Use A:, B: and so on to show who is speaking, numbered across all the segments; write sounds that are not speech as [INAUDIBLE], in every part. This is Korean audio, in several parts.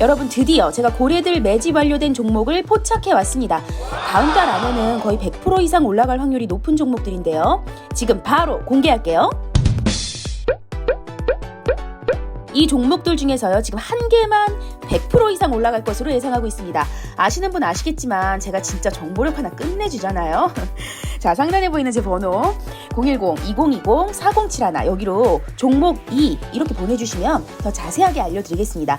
A: 여러분 드디어 제가 고래들 매집 완료된 종목을 포착해 왔습니다. 다음 달 안에는 거의 100% 이상 올라갈 확률이 높은 종목들인데요. 지금 바로 공개할게요. 이 종목들 중에서요, 지금 한 개만 100% 이상 올라갈 것으로 예상하고 있습니다. 아시는 분 아시겠지만 제가 진짜 정보력 하나 끝내주잖아요. [LAUGHS] 자, 상단에 보이는 제 번호 010-2020-4071 여기로 종목 2 이렇게 보내주시면 더 자세하게 알려드리겠습니다.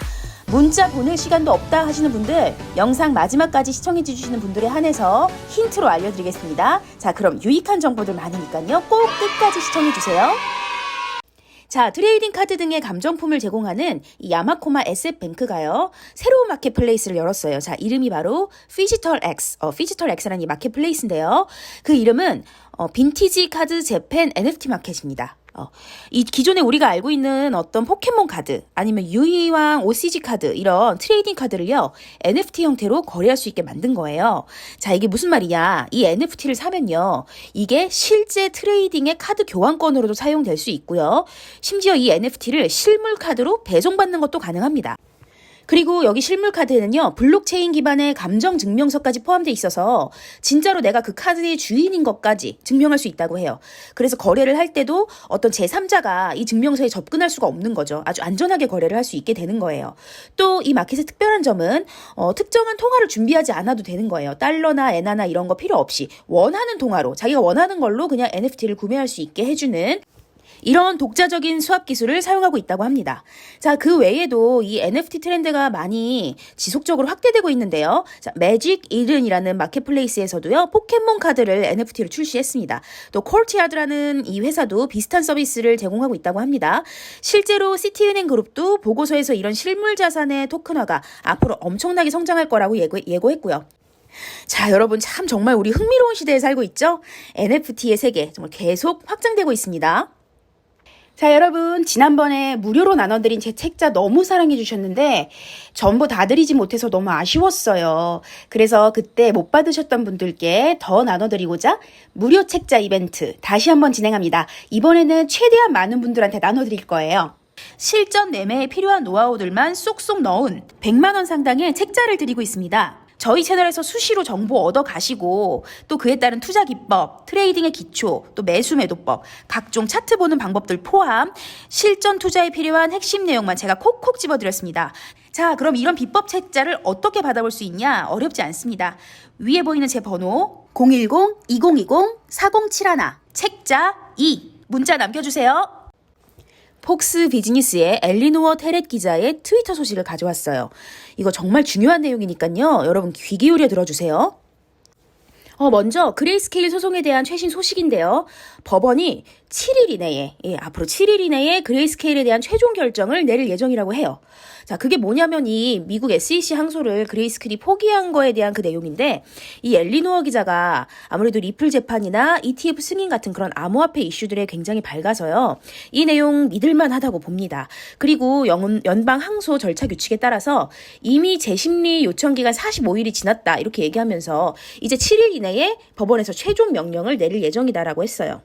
A: 문자 보낼 시간도 없다 하시는 분들 영상 마지막까지 시청해 주시는 분들에 한해서 힌트로 알려드리겠습니다. 자, 그럼 유익한 정보들 많으니까요. 꼭 끝까지 시청해 주세요. 자, 트레이딩 카드 등의 감정품을 제공하는 이 야마코마 에셋뱅크가요, 새로운 마켓플레이스를 열었어요. 자, 이름이 바로 피지털 X, 어, 피지털 X라는 이 마켓플레이스인데요. 그 이름은, 어, 빈티지 카드 재팬 NFT 마켓입니다. 어, 이 기존에 우리가 알고 있는 어떤 포켓몬 카드 아니면 유이왕 OCG 카드 이런 트레이딩 카드를요 NFT 형태로 거래할 수 있게 만든 거예요. 자 이게 무슨 말이냐? 이 NFT를 사면요 이게 실제 트레이딩의 카드 교환권으로도 사용될 수 있고요. 심지어 이 NFT를 실물 카드로 배송받는 것도 가능합니다. 그리고 여기 실물 카드에는요, 블록체인 기반의 감정 증명서까지 포함되어 있어서 진짜로 내가 그 카드의 주인인 것까지 증명할 수 있다고 해요. 그래서 거래를 할 때도 어떤 제3자가 이 증명서에 접근할 수가 없는 거죠. 아주 안전하게 거래를 할 수 있게 되는 거예요. 또 이 마켓의 특별한 점은 어, 특정한 통화를 준비하지 않아도 되는 거예요. 달러나 엔화나 이런 거 필요 없이 원하는 통화로 자기가 원하는 걸로 그냥 NFT를 구매할 수 있게 해주는 이런 독자적인 수합 기술을 사용하고 있다고 합니다. 자, 그 외에도 이 NFT 트렌드가 많이 지속적으로 확대되고 있는데요. 자, 매직 이든이라는 마켓플레이스에서도요, 포켓몬 카드를 NFT로 출시했습니다. 또 콜티아드라는 이 회사도 비슷한 서비스를 제공하고 있다고 합니다. 실제로 시티은행 그룹도 보고서에서 이런 실물 자산의 토큰화가 앞으로 엄청나게 성장할 거라고 예고, 예고했고요. 자, 여러분 참 정말 우리 흥미로운 시대에 살고 있죠? NFT의 세계 정말 계속 확장되고 있습니다. 자, 여러분, 지난번에 무료로 나눠드린 제 책자 너무 사랑해주셨는데, 전부 다 드리지 못해서 너무 아쉬웠어요. 그래서 그때 못 받으셨던 분들께 더 나눠드리고자 무료 책자 이벤트 다시 한번 진행합니다. 이번에는 최대한 많은 분들한테 나눠드릴 거예요. 실전 매매에 필요한 노하우들만 쏙쏙 넣은 100만원 상당의 책자를 드리고 있습니다. 저희 채널에서 수시로 정보 얻어 가시고 또 그에 따른 투자 기법, 트레이딩의 기초, 또 매수 매도법, 각종 차트 보는 방법들 포함 실전 투자에 필요한 핵심 내용만 제가 콕콕 집어드렸습니다. 자, 그럼 이런 비법 책자를 어떻게 받아볼 수 있냐? 어렵지 않습니다. 위에 보이는 제 번호 010-2020-4071 책자 2 문자 남겨주세요. 폭스 비즈니스의 엘리노어 테렛 기자의 트위터 소식을 가져왔어요. 이거 정말 중요한 내용이니까요. 여러분 귀 기울여 들어주세요. 어, 먼저 그레이스케일 소송에 대한 최신 소식인데요. 법원이 7일 이내에, 예, 앞으로 7일 이내에 그레이스케일에 대한 최종 결정을 내릴 예정이라고 해요. 자, 그게 뭐냐면 이 미국 SEC 항소를 그레이스케일이 포기한 거에 대한 그 내용인데 이 엘리노어 기자가 아무래도 리플 재판이나 ETF 승인 같은 그런 암호화폐 이슈들에 굉장히 밝아서요. 이 내용 믿을만 하다고 봅니다. 그리고 연, 연방 항소 절차 규칙에 따라서 이미 재심리 요청 기간 45일이 지났다 이렇게 얘기하면서 이제 7일 이내에 법원에서 최종 명령을 내릴 예정이다라고 했어요.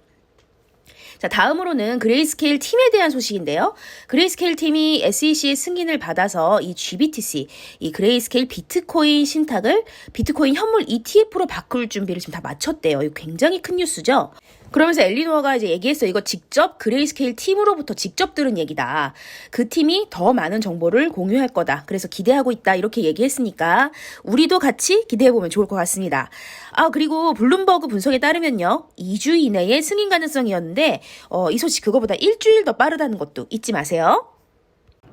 A: 자, 다음으로는 그레이스케일 팀에 대한 소식인데요. 그레이스케일 팀이 SEC의 승인을 받아서 이 GBTC, 이 그레이스케일 비트코인 신탁을 비트코인 현물 ETF로 바꿀 준비를 지금 다 마쳤대요. 이거 굉장히 큰 뉴스죠. 그러면서 엘리노아가 이제 얘기했어요. 이거 직접 그레이스케일 팀으로부터 직접 들은 얘기다. 그 팀이 더 많은 정보를 공유할 거다. 그래서 기대하고 있다. 이렇게 얘기했으니까 우리도 같이 기대해 보면 좋을 것 같습니다. 아, 그리고 블룸버그 분석에 따르면요. 2주 이내에 승인 가능성이었는데, 어, 이 소식 그거보다 일주일 더 빠르다는 것도 잊지 마세요.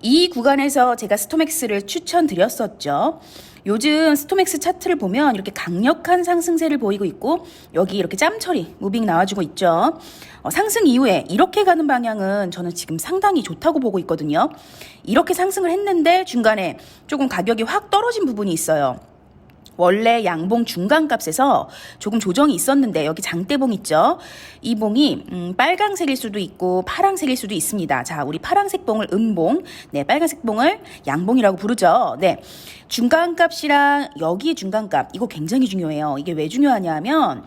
A: 이 구간에서 제가 스토맥스를 추천드렸었죠. 요즘 스토맥스 차트를 보면 이렇게 강력한 상승세를 보이고 있고 여기 이렇게 짬 처리 무빙 나와주고 있죠. 어, 상승 이후에 이렇게 가는 방향은 저는 지금 상당히 좋다고 보고 있거든요. 이렇게 상승을 했는데 중간에 조금 가격이 확 떨어진 부분이 있어요. 원래 양봉 중간값에서 조금 조정이 있었는데 여기 장대봉 있죠. 이 봉이 음, 빨강색일 수도 있고 파랑색일 수도 있습니다. 자, 우리 파랑색 봉을 음봉, 네, 빨간색 봉을 양봉이라고 부르죠. 네, 중간값이랑 여기 중간값 이거 굉장히 중요해요. 이게 왜 중요하냐면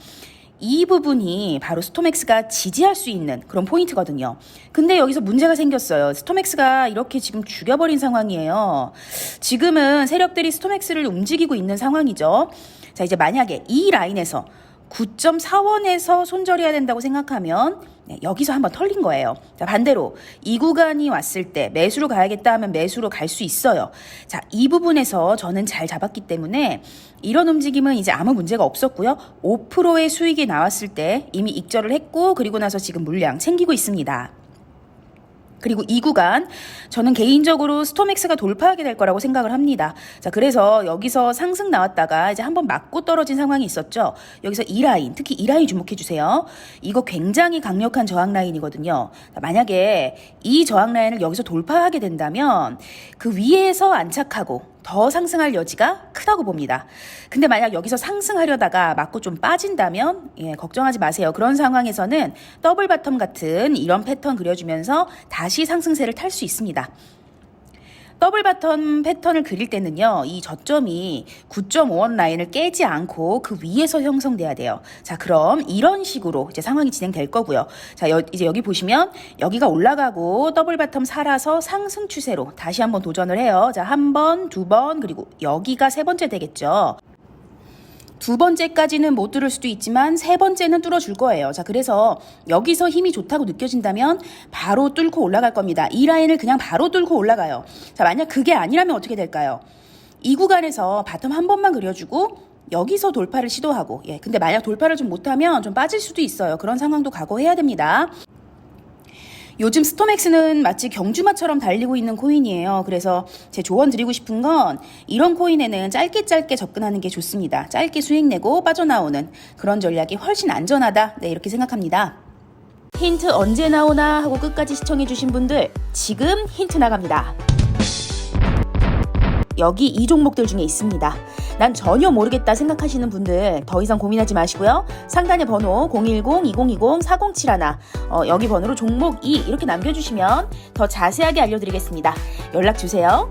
A: 이 부분이 바로 스토맥스가 지지할 수 있는 그런 포인트거든요. 근데 여기서 문제가 생겼어요. 스토맥스가 이렇게 지금 죽여버린 상황이에요. 지금은 세력들이 스토맥스를 움직이고 있는 상황이죠. 자, 이제 만약에 이 라인에서 9.4원에서 손절해야 된다고 생각하면 네, 여기서 한번 털린 거예요. 자, 반대로 이 구간이 왔을 때 매수로 가야겠다 하면 매수로 갈 수 있어요. 자, 이 부분에서 저는 잘 잡았기 때문에 이런 움직임은 이제 아무 문제가 없었고요. 5%의 수익이 나왔을 때 이미 익절을 했고 그리고 나서 지금 물량 챙기고 있습니다. 그리고 이 구간 저는 개인적으로 스토맥스가 돌파하게 될 거라고 생각을 합니다. 자, 그래서 여기서 상승 나왔다가 이제 한번 맞고 떨어진 상황이 있었죠. 여기서 이 라인, 특히 이 라인 주목해 주세요. 이거 굉장히 강력한 저항 라인이거든요. 자, 만약에 이 저항 라인을 여기서 돌파하게 된다면 그 위에서 안착하고 더 상승할 여지가 크다고 봅니다. 근데 만약 여기서 상승하려다가 맞고 좀 빠진다면 예, 걱정하지 마세요. 그런 상황에서는 더블 바텀 같은 이런 패턴 그려주면서 다시 상승세를 탈 수 있습니다. 더블 바텀 패턴을 그릴 때는요, 이 저점이 9.5원 라인을 깨지 않고 그 위에서 형성돼야 돼요. 자, 그럼 이런 식으로 이제 상황이 진행될 거고요. 자, 여, 이제 여기 보시면 여기가 올라가고 더블 바텀 살아서 상승 추세로 다시 한번 도전을 해요. 자, 한 번, 두 번, 그리고 여기가 세 번째 되겠죠. 두 번째까지는 못 뚫을 수도 있지만 세 번째는 뚫어줄 거예요. 자, 그래서 여기서 힘이 좋다고 느껴진다면 바로 뚫고 올라갈 겁니다. 이 라인을 그냥 바로 뚫고 올라가요. 자, 만약 그게 아니라면 어떻게 될까요? 이 구간에서 바텀 한 번만 그려주고 여기서 돌파를 시도하고, 예. 근데 만약 돌파를 좀 못하면 좀 빠질 수도 있어요. 그런 상황도 각오해야 됩니다. 요즘 스토맥스는 마치 경주마처럼 달리고 있는 코인이에요. 그래서 제 조언 드리고 싶은 건 이런 코인에는 짧게 짧게 접근하는 게 좋습니다. 짧게 수익 내고 빠져나오는 그런 전략이 훨씬 안전하다. 네, 이렇게 생각합니다. 힌트 언제 나오나 하고 끝까지 시청해주신 분들 지금 힌트 나갑니다. 여기 이 종목들 중에 있습니다. 난 전혀 모르겠다 생각하시는 분들 더 이상 고민하지 마시고요. 상단의 번호 010-2020-4071 어, 여기 번호로 종목 2 이렇게 남겨주시면 더 자세하게 알려드리겠습니다. 연락 주세요.